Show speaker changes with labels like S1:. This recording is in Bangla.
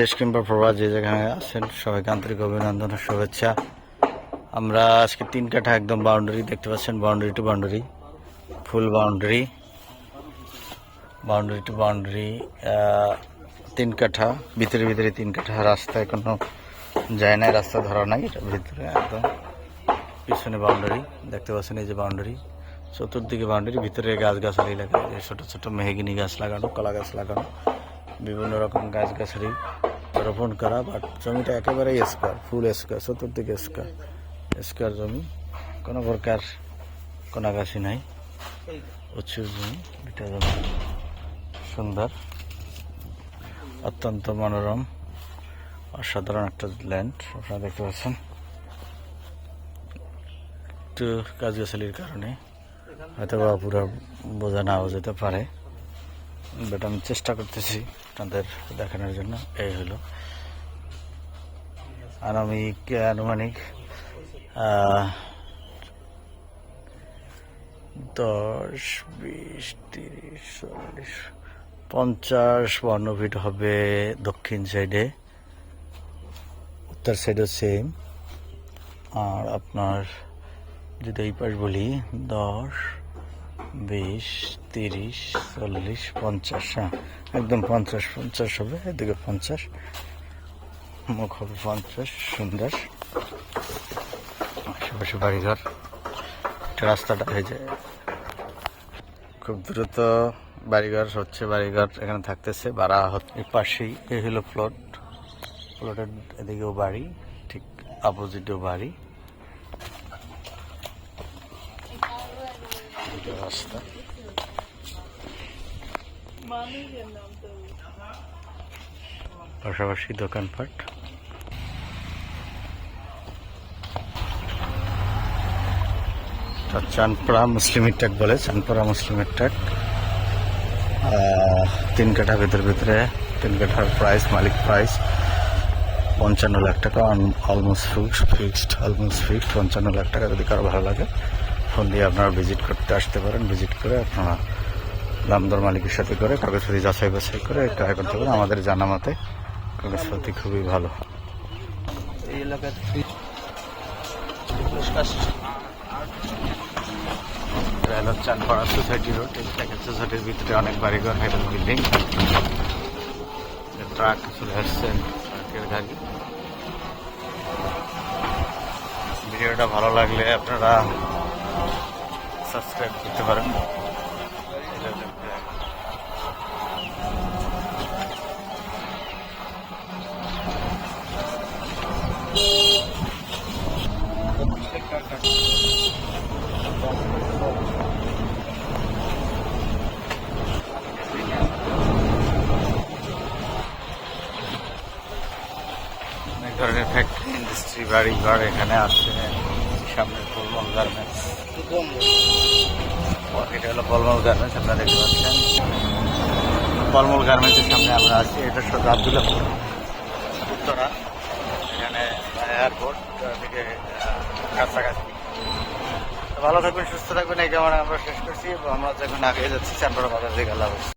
S1: দেশ কিংবা প্রবাস যে জায়গায় আছেন, সবাইকে আন্তরিক অভিনন্দন ও শুভেচ্ছা। আমরা আজকে তিন কাঠা একদম বাউন্ডারি দেখতে পাচ্ছেন boundary to boundary full boundary boundary to boundary তিন কাঠা, ভিতরে ভিতরে তিন কাঠা রাস্তা এখনও যায় না রাস্তা ধরা নাই, এটা ভিতরে একদম পিছনে বাউন্ডারি দেখতে পাচ্ছেন এই যে বাউন্ডারি চতুর্দিকে বাউন্ডারি ভিতরে গাছ গাছালি লাগা, এই যে ছোট ছোট মেহগিনি গাছ লাগানো, কলা গাছ লাগানো। বিভিন্ন রকম গাছগাছালি রোপণ করা বাট জমিটা একেবারেই স্কোয়ার, ফুল স্কোয়ার, চতুর্দিকে স্কোয়ার। স্কোয়ার জমি, কোনো প্রকার কোনাগাছি নাই। উঁচু জমি এটা জমি। সুন্দর, অত্যন্ত মনোরম, অসাধারণ একটা ল্যান্ড আপনারা দেখতে পাচ্ছেন। একটু গাছগাছালির কারণে হয়তো বা পুরো বোঝা নাও যেতে পারে। বাট আমি চেষ্টা করতেছি আপনাদের দেখানোর জন্য। এই হলো। আনুমানিক আনুমানিক দশ, বিশ, তিরিশ, চল্লিশ, পঞ্চাশ, বান্ন ফিট হবে দক্ষিণ সাইডে উত্তর সাইডও সেম আর আপনার যদি এই পাশ বলি, দশ বিশ, তিরিশ, চল্লিশ, পঞ্চাশ হ্যাঁ একদম পঞ্চাশ পঞ্চাশ হবে, এদিকে পঞ্চাশ, মুখ হবে পঞ্চাশ, সুন্দর। আশেপাশে বাড়িঘর রাস্তাটা হয়ে যায় খুব দ্রুত বাড়িঘর হচ্ছে, বাড়িঘর এখানে থাকতেছে বাড়া হচ্ছে পাশেই, এই হলো প্লট প্লটের এদিকেও বাড়ি, ঠিক অপোজিটেও বাড়ি। এটা রাস্তা। পাশাপাশি দোকানপাট। চানপাড়া মুসলিমের টাক বলে চানপাড়া মুসলিমের আহ, তিন কাঠা ভেতর ভিতরে তিন কাঠার প্রাইস মালিক প্রাইস পঞ্চান্ন লাখ টাকা almost fixed fixed almost fixed পঞ্চান্ন লাখ টাকা যদি কারও ভালো লাগে। ফোন দিয়ে আপনারা ভিজিট করতে আসতে পারেন। ভিজিট করে আপনারা দামদর মালিকের সাথে করে কাগজপত্র যাচাই বাছাই করে ক্রয় করতে পারেন আমাদের জানা মতে কাগজপত্র খুবই ভালো।
S2: এই
S1: চানপাড়া সোসাইটি রোড এই প্যাকেজ সোসাইটির ভিতরে অনেক বাড়িঘর হাইডেল বিল্ডিং। ট্রাক চলে আসছে ট্রাকের গাড়ি। ভিডিওটা ভালো লাগলে আপনারা সাবস্ক্রাইব করতে পারেন। অনেক ধরনের ফ্যাক্টরি ইন্ডাস্ট্রি বাড়ি ঘর এখানে আছে। সামনে পলমল গার্মেন্টস। এটা হলো পলমল গার্মেন্টস, আপনারা দেখতে পাচ্ছেন। পলমল গার্মেন্টসের সামনে আমরা আছি, এটা শুধু আবদুল্লাপুর উত্তরা। এখানে এয়ারপোর্ট থেকে কাছাকাছি। ভালো থাকবেন, সুস্থ থাকবেন, এই কেমন আমরা শেষ করছি। আমরা যখন আগে যাচ্ছি চানপাড়া বাজার থেকে আল্লাহ।